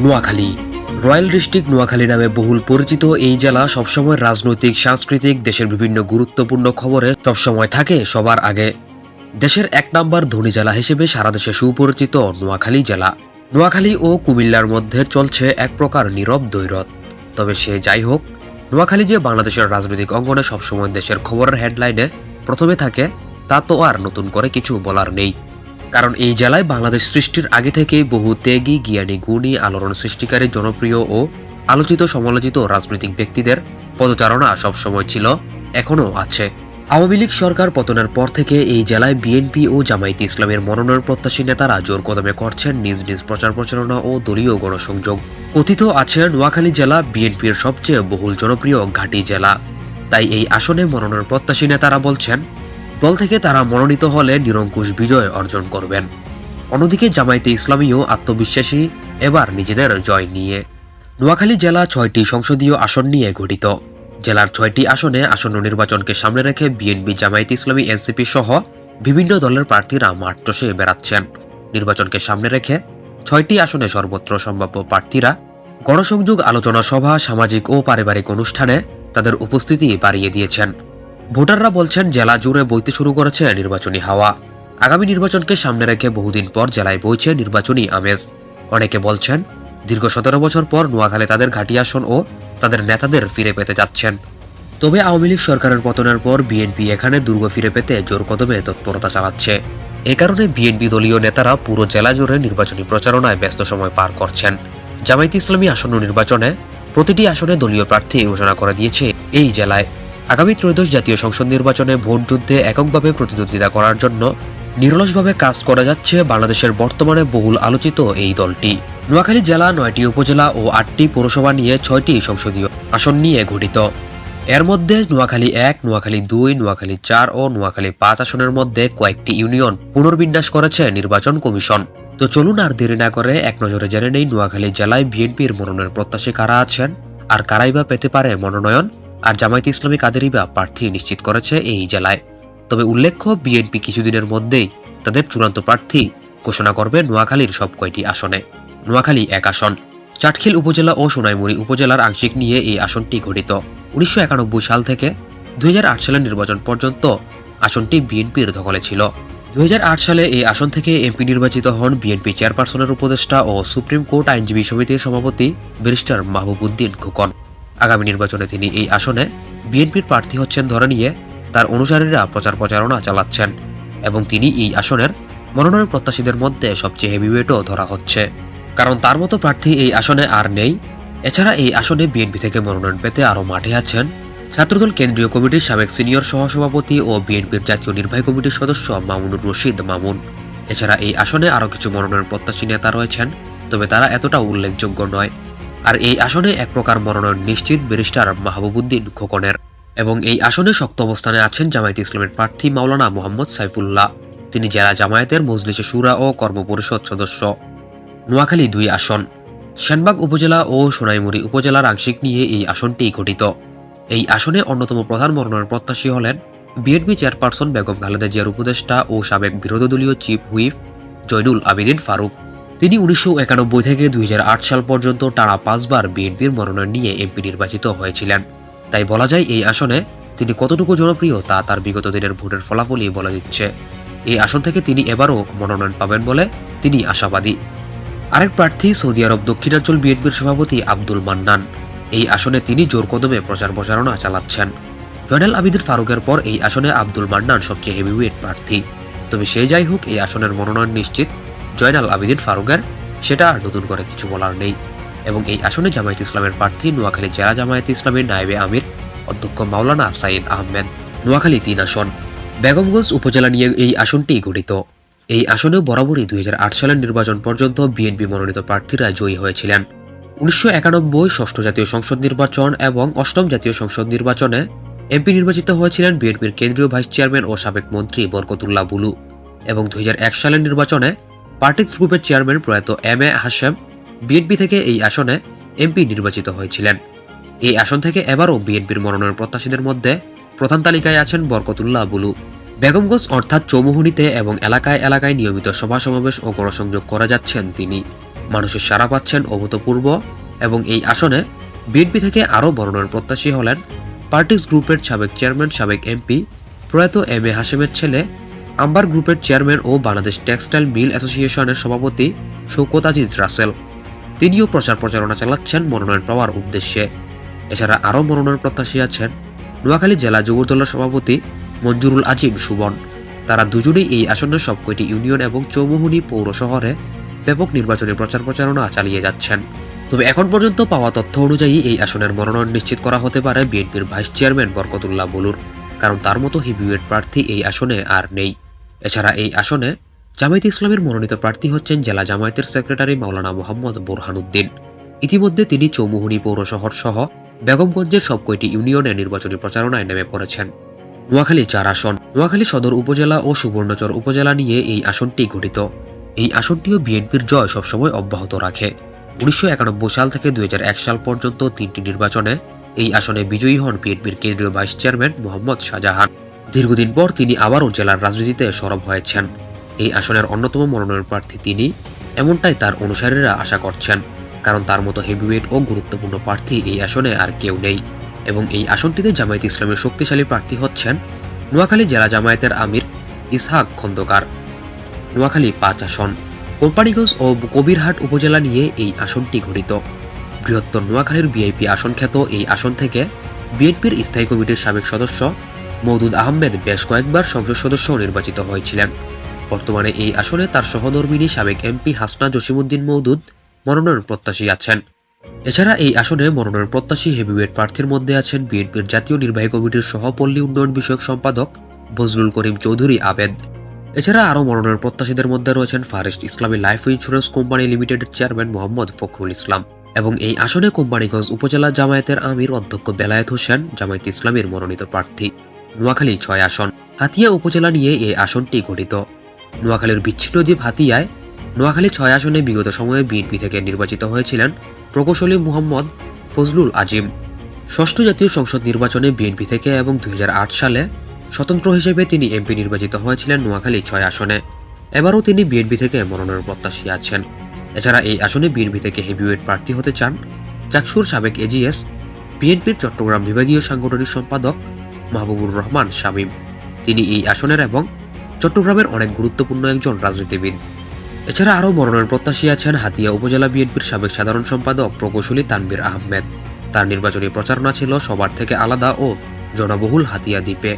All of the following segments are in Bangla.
নোয়াখালী। রয়্যাল ডিস্ট্রিক্ট নোয়াখালী নামে বহুল পরিচিত এই জেলা সবসময় রাজনৈতিক, সাংস্কৃতিক, দেশের বিভিন্ন গুরুত্বপূর্ণ খবরে সবসময় থাকে সবার আগে। দেশের এক নম্বর ধনী জেলা হিসেবে সারা দেশে সুপরিচিত নোয়াখালী জেলা। নোয়াখালী ও কুমিল্লার মধ্যে চলছে এক প্রকার নীরব দৈরত তবে সে যাই হোক, নোয়াখালী যে বাংলাদেশের রাজনৈতিক অঙ্গনে সবসময় দেশের খবরের হেডলাইনে প্রথমে থাকে, তা তো আর নতুন করে কিছু বলার নেই। কারণ এই জেলায় বাংলাদেশ সৃষ্টির আগে থেকেই বহু ত্যাগী, জ্ঞানী, গুণী আলোড়ন সৃষ্টিকারী, জনপ্রিয় ও আলোচিত, সমালোচিত রাজনৈতিক ব্যক্তিদের পদচারণা সবসময় ছিল, এখনও আছে। আওয়ামী লীগ সরকার পতনের পর থেকে এই জেলায় বিএনপি ও জামায়াতে ইসলামের মনোনয়ন প্রত্যাশী নেতারা জোর কদমে করছেন নিজ নিজ প্রচার প্রচারণা ও দলীয় গণসংযোগ। কথিত আছে, নোয়াখালী জেলা বিএনপির সবচেয়ে বহুল জনপ্রিয় ঘাঁটি জেলা। তাই এই আসনে মনোনয়ন প্রত্যাশী নেতারা বলছেন দল থেকে তারা মনোনীত হলে নিরঙ্কুশ বিজয় অর্জন করবেন। অন্যদিকে জামায়াতে ইসলামীও আত্মবিশ্বাসী, এবার নিজেদের জয় নিয়ে। নোয়াখালী জেলা ছয়টি সংসদীয় আসন নিয়ে গঠিত। জেলার ছয়টি আসনে আসন্ন নির্বাচনকে সামনে রেখে বিএনপি, জামায়াতে ইসলামী, এনসিপি সহ বিভিন্ন দলের প্রার্থীরা মাঠ চষে বেড়াচ্ছেন। নির্বাচনকে সামনে রেখে ছয়টি আসনে সর্বত্র সম্ভাব্য প্রার্থীরা গণসংযোগ আলোচনা সভা, সামাজিক ও পারিবারিক অনুষ্ঠানে তাদের উপস্থিতি বাড়িয়ে দিয়েছেন। ভোটাররা বলছেন জেলা জুড়ে বইতে শুরু করেছে নির্বাচনী হাওয়া। আগামী নির্বাচনকে সামনে রেখে বহুদিন পর জেলায় বইছে নির্বাচনী আমেজ। অনেকে বলছেন, দীর্ঘ সতেরো বছর পর নোয়াখালী তাদের ঘাঁটি আসন ও তাদের নেতাদের ফিরে পেতে যাচ্ছেন তবে আওয়ামী লীগ সরকারের পতনের পর বিএনপি এখানে দুর্গ ফিরে পেতে জোর কদমে তৎপরতা চালাচ্ছে। এ কারণে বিএনপি দলীয় নেতারা পুরো জেলা জুড়ে নির্বাচনী প্রচারণায় ব্যস্ত সময় পার করছেন। জামায়াত ইসলামী আসন্ন নির্বাচনে প্রতিটি আসনে দলীয় প্রার্থী ঘোষণা করে দিয়েছে এই জেলায়। আগামী ত্রয়োদশ জাতীয় সংসদ নির্বাচনে ভোট যুদ্ধে এককভাবে প্রতিদ্বন্দ্বিতা করার জন্য নিরলসভাবে কাজ করা যাচ্ছে বাংলাদেশের বর্তমানে বহুল আলোচিত এই দলটি। নোয়াখালী জেলা নয়টি উপজেলা ও আটটি পৌরসভা নিয়ে ছয়টি সংসদীয় আসন নিয়ে গঠিত। এর মধ্যে নোয়াখালী এক, নোয়াখালী দুই, নোয়াখালী চার ও নোয়াখালী পাঁচ আসনের মধ্যে কয়েকটি ইউনিয়ন পুনর্বিন্যাস করেছে নির্বাচন কমিশন। তো চলুন আর দেরি না করে এক নজরে জেনে নেই নোয়াখালী জেলায় বিএনপির মনোনয়ন প্রত্যাশী কারা আছেন আর কারাই বা পেতে পারে মনোনয়ন। আর জামায়াত ইসলামী কাদেরই বা প্রার্থী নিশ্চিত করেছে এই জেলায়। তবে উল্লেখ্য, বিএনপি কিছুদিনের মধ্যেই তাদের চূড়ান্ত প্রার্থী ঘোষণা করবে নোয়াখালীর সব কয়টি আসনে। নোয়াখালী এক আসন। চাটখিল উপজেলা ও সোনাইমুড়ি উপজেলার আংশিক নিয়ে এই আসনটি গঠিত। উনিশশো একানব্বই সাল থেকে দুই হাজার আট সালের নির্বাচন পর্যন্ত আসনটি বিএনপির দখলে ছিল। দুই হাজার আট সালে এই আসন থেকে এমপি নির্বাচিত হন বিএনপি চেয়ারপারসনের উপদেষ্টা ও সুপ্রিম কোর্ট আইনজীবী সমিতির সভাপতি ব্যারিস্টার মাহবুবুদ্দিন খোকন। আগামী নির্বাচনে তিনি এই আসনে বিএনপির প্রার্থী হচ্ছেন ধরে নিয়ে তার অনুসারীরা প্রচার প্রচারণা চালাচ্ছেন এবং তিনি এই আসনের মনোনয়ন প্রত্যাশীদের মধ্যে সবচেয়ে হেভিওয়েটও ধরা হচ্ছে। কারণ তার মতো প্রার্থী এই আসনে আর নেই। এছাড়া এই আসনে বিএনপি থেকে মনোনয়ন পেতে আরও মাঠে আছেন ছাত্রদল কেন্দ্রীয় কমিটির সাবেক সিনিয়র সহসভাপতি ও বিএনপির জাতীয় নির্বাহী কমিটির সদস্য মামুনুর রশিদ মামুন। এছাড়া এই আসনে আরও কিছু মনোনয়ন প্রত্যাশী নেতা রয়েছেন, তবে তারা এতটা উল্লেখযোগ্য নয়। আর এই আসনে এক প্রকার মনোনয়ন নিশ্চিত ব্যারিস্টার মাহবুবুদ্দিন খোকনের। এবং এই আসনে শক্ত অবস্থানে আছেন জামায়াত ইসলামের প্রার্থী মাওলানা মোহাম্মদ সাইফুল্লাহ। তিনি জেলা জামায়াতের মজলিসে সুরা ও কর্মপরিষদ সদস্য। নোয়াখালী দুই আসন। সেনবাগ উপজেলা ও সোনাইমুড়ি উপজেলার আংশিক নিয়ে এই আসনটি গঠিত। এই আসনে অন্যতম প্রধান মনোনয়ন প্রত্যাশী হলেন বিএনপি চেয়ারপারসন বেগম খালেদা জিয়ার উপদেষ্টা ও সাবেক বিরোধী দলীয় চিফ হুইপ জয়নুল আবেদিন ফারুক। তিনি উনিশশো একানব্বই থেকে দুই হাজার আট সাল পর্যন্ত টানা পাঁচবার বিএনপির মনোনয়ন নিয়ে এমপি নির্বাচিত হয়েছিলেন। তাই বলা যায়, এই আসনে তিনি কতটুকু জনপ্রিয় তা তার বিগত দিনের ভোটের ফলাফলই বলে দিচ্ছে। এই আসন থেকে তিনি এবারও মনোনয়ন পাবেন বলে তিনি আশাবাদী। আরেক প্রার্থী সৌদি আরব দক্ষিণাঞ্চল বিএনপির সভাপতি আব্দুল মান্নান। এই আসনে তিনি জোর কদমে প্রচার প্রচারণা চালাচ্ছেন। জয়নাল আবিদের ফারুকের পর এই আসনে আব্দুল মান্নান সবচেয়ে হেভিওয়েট প্রার্থী। তবে সে যাই হোক, এই আসনের মনোনয়ন নিশ্চিত। জয়নাল আবিদিন ফারুকের, সেটা আর নতুন করে কিছু বলার নেই। এবং এই আসনে জামায়াত ইসলামের প্রার্থী নোয়াখালী জেলা জামায়াত ইসলামের নায়েবে আমির, অধ্যক্ষ মাওলানা সাইদ আহমেদ, নোয়াখালী তিন আসন। বেগমগঞ্জ উপজেলা নিয়ে এই আসনটি গঠিত। এই আসনে বরাবরই দুই হাজার আট সালের নির্বাচন পর্যন্ত বিএনপি মনোনীত প্রার্থীরা জয়ী হয়েছিলেন। উনিশশো একানব্বই ষষ্ঠ জাতীয় সংসদ নির্বাচন এবং অষ্টম জাতীয় সংসদ নির্বাচনে এমপি নির্বাচিত হয়েছিলেন বিএনপির কেন্দ্রীয় ভাইস চেয়ারম্যান ও সাবেক মন্ত্রী বরকতুল্লাহ বুলু। এবং দুই হাজার এক সালের নির্বাচনে পার্টিক্স গ্রুপের চেয়ারম্যান প্রয়াত এম এ হাশেম বিএনপি থেকে এই আসনে এমপি নির্বাচিত হয়েছিলেন। এই আসন থেকে এবারও বিএনপির মনোনয়ন প্রত্যাশীদের মধ্যে প্রধান তালিকায় আছেন বরকতুল্লাহ বুলু। বেগমগঞ্জ অর্থাৎ চৌমুহনীতে এবং এলাকায় এলাকায় নিয়মিত সভা সমাবেশ ও গণসংযোগ করে যাচ্ছেন তিনি। মানুষের সাড়া পাচ্ছেন অভূতপূর্ব এবং এই আসনে বিএনপি থেকে আরও মনোনয়ন প্রত্যাশী হলেন পার্টিস গ্রুপের সাবেক চেয়ারম্যান, সাবেক এমপি প্রয়াত এম এ হাসেমের ছেলে আম্বার গ্রুপের চেয়ারম্যান ও বাংলাদেশ টেক্সটাইল মিল অ্যাসোসিয়েশনের সভাপতি শৌকত আজিজ রাসেল। তিনিও প্রচার প্রচারণা চালাচ্ছেন মনোনয়ন পাওয়ার উদ্দেশ্যে। এছাড়া আরও মনোনয়ন প্রত্যাশী আছেন নোয়াখালী জেলা যুবদলের সভাপতি মঞ্জুরুল আজিম সুবন। তারা দুজনেই এই আসনের সবকটি ইউনিয়ন এবং চৌমুহনী পৌর শহরে ব্যাপক নির্বাচনী প্রচার প্রচারণা চালিয়ে যাচ্ছেন। তবে এখন পর্যন্ত পাওয়া তথ্য অনুযায়ী এই আসনের মনোনয়ন নিশ্চিত করা হতে পারে বিএনপির ভাইস চেয়ারম্যান বরকতুল্লাহ বলুর। কারণ তার মতো হেভিওয়েট প্রার্থী এই আসনে আর নেই। এছাড়া এই আসনে জামায়াত ইসলামের মনোনীত প্রার্থী হচ্ছেন জেলা জামায়াতের সেক্রেটারি মাওলানা মোহাম্মদ বোরহানুদ্দিন। ইতিমধ্যে তিনি চৌমুহনী পৌরশহর সহ বেগমগঞ্জের সবকটি ইউনিয়নে নির্বাচনী প্রচারণায় নেমে পড়েছেন। নোয়াখালী চার আসন, নোয়াখালী সদর উপজেলা ও সুবর্ণচর উপজেলা নিয়ে এই আসনটি গঠিত। এই আসনটিও বিএনপির জয় সবসময় অব্যাহত রাখে। উনিশশো একানব্বই সাল থেকে দুই হাজার এক সাল পর্যন্ত তিনটি নির্বাচনে এই আসনে বিজয়ী হন বিএনপির কেন্দ্রীয় ভাইস চেয়ারম্যান মোহাম্মদ শাহজাহান। দীর্ঘদিন পর তিনি আবারও জেলার রাজনীতিতে সরব হয়েছেন। এই আসনের অন্যতম মনোনয়ন প্রার্থী তিনি, এমনটাই তার অনুসারীরা আশা করছেন। কারণ তার মতো হেভিওয়েট ও গুরুত্বপূর্ণ প্রার্থী এই আসনে আর কেউ নেই। এবং এই আসনটিতে জামায়াত ইসলামের শক্তিশালী প্রার্থী হচ্ছেন নোয়াখালী জেলা জামায়াতের আমির ইসহাক খন্দকার। নোয়াখালী পাঁচ আসন, কোম্পানিগঞ্জ ও কবিরহাট উপজেলা নিয়ে এই আসনটি গঠিত। বৃহত্তর নোয়াখালীর বিআইপি আসন খ্যাত এই আসন থেকে বিএনপির স্থায়ী কমিটির সাবেক সদস্য মৌদুদ আহমেদ বেশ কয়েকবার সংসদ সদস্য নির্বাচিত হয়েছিলেন। বর্তমানে এই আসনে তার সহধর্মিনী সাবেক এমপি হাসনা জসিমুদ্দিন মৌদুদ মনোনয়ন প্রত্যাশী আছেন। এছাড়া এই আসনে মনোনয়ন প্রত্যাশী হেভিওয়েট প্রার্থীর মধ্যে আছেন বিএনপির জাতীয় নির্বাহী কমিটির সহপল্লী উন্নয়ন বিষয়ক সম্পাদক বজলুল করিম চৌধুরী আবেদ। এছাড়া আরও মনোনয়ন প্রত্যাশীদের মধ্যে রয়েছেন Fareast Islami life insurance company লিমিটেডের চেয়ারম্যান মোহাম্মদ ফখরুল ইসলাম এবং এই আসনে কোম্পানিগঞ্জ উপজেলা জামায়াতের আমির অধ্যক্ষ বেলায়েত হোসেন, জামায়াত ইসলামীর মনোনীত প্রার্থী। নোয়াখালী ছয় আসন, হাতিয়া উপজেলা নিয়ে এই আসনটি গঠিত। নোয়াখালীর বিচ্ছিন্ন দ্বীপ হাতিয়ায় নোয়াখালী ছয় আসনে বিগত সময়ে বিএনপি থেকে নির্বাচিত হয়েছিলেন প্রকৌশলী মুহাম্মদ ফজলুল আজিম। ষষ্ঠ জাতীয় সংসদ নির্বাচনে বিএনপি থেকে এবং দুই হাজার আট সালে স্বতন্ত্র হিসেবে তিনি এমপি নির্বাচিত হয়েছিলেন নোয়াখালী ছয় আসনে। এবারও তিনি বিএনপি থেকে মনোনয়ন প্রত্যাশী আছেন। এছাড়া এই আসনে বিএনপি থেকে হেভিওয়েট প্রার্থী হতে চান চাকসুর সাবেক এজিএস, বিএনপির চট্টগ্রাম বিভাগীয় সাংগঠনিক সম্পাদক মাহবুবুর রহমান শামীম। তিনি এই আসনের এবং চট্টগ্রামের অনেক গুরুত্বপূর্ণ একজন রাজনীতিবিদ। এছাড়া আরও মনোনয়ন প্রত্যাশী আছেন হাতিয়া উপজেলা বিএনপির সাবেক সাধারণ সম্পাদক প্রকৌশলী তানবীর আহমেদ। তার নির্বাচনী প্রচারণা ছিল, সবার থেকে আলাদা ও জনবহুল হাতিয়া দ্বীপে।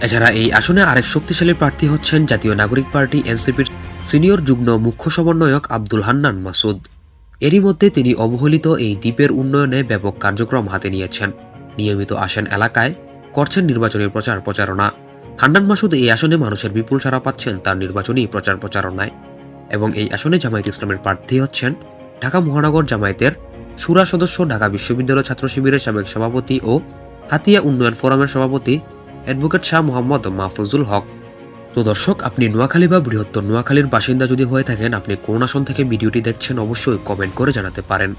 এছাড়া এই আসনে আরেক শক্তিশালী প্রার্থী হচ্ছেন জাতীয় নাগরিক পার্টি এনসিপির সিনিয়র যুগ্ম মুখ্য সমন্বয়ক আব্দুল হান্নান মাসুদ। এরই মধ্যে তিনি অবহেলিত এই দ্বীপের উন্নয়নে ব্যাপক কার্যক্রম হাতে নিয়েছেন। নিয়মিত আসেন এলাকায় করছেন নির্বাচনী প্রচার প্রচারণা। হান্নান মাসুদ এই আসনে মানুষের বিপুল সাড়া পাচ্ছেন, তার নির্বাচনী প্রচার প্রচারণায়। এবং এই আসনে জামায়াত ইসলামের প্রার্থী হচ্ছেন ঢাকা মহানগর জামায়াতের সুরা সদস্য, ঢাকা বিশ্ববিদ্যালয় ছাত্র শিবিরের সাবেক সভাপতি ও হাতিয়া উন্নয়ন ফোরামের সভাপতি অ্যাডভোকেট শাহ মোহাম্মদ মাহফুজুল হক। তো দর্শক, আপনি নোয়াখালী বা বৃহত্তর নোয়াখালীর বাসিন্দা যদি হয়ে থাকেন, আপনি কোন আসন থেকে ভিডিওটি দেখছেন অবশ্যই কমেন্ট করে জানাতে পারেন।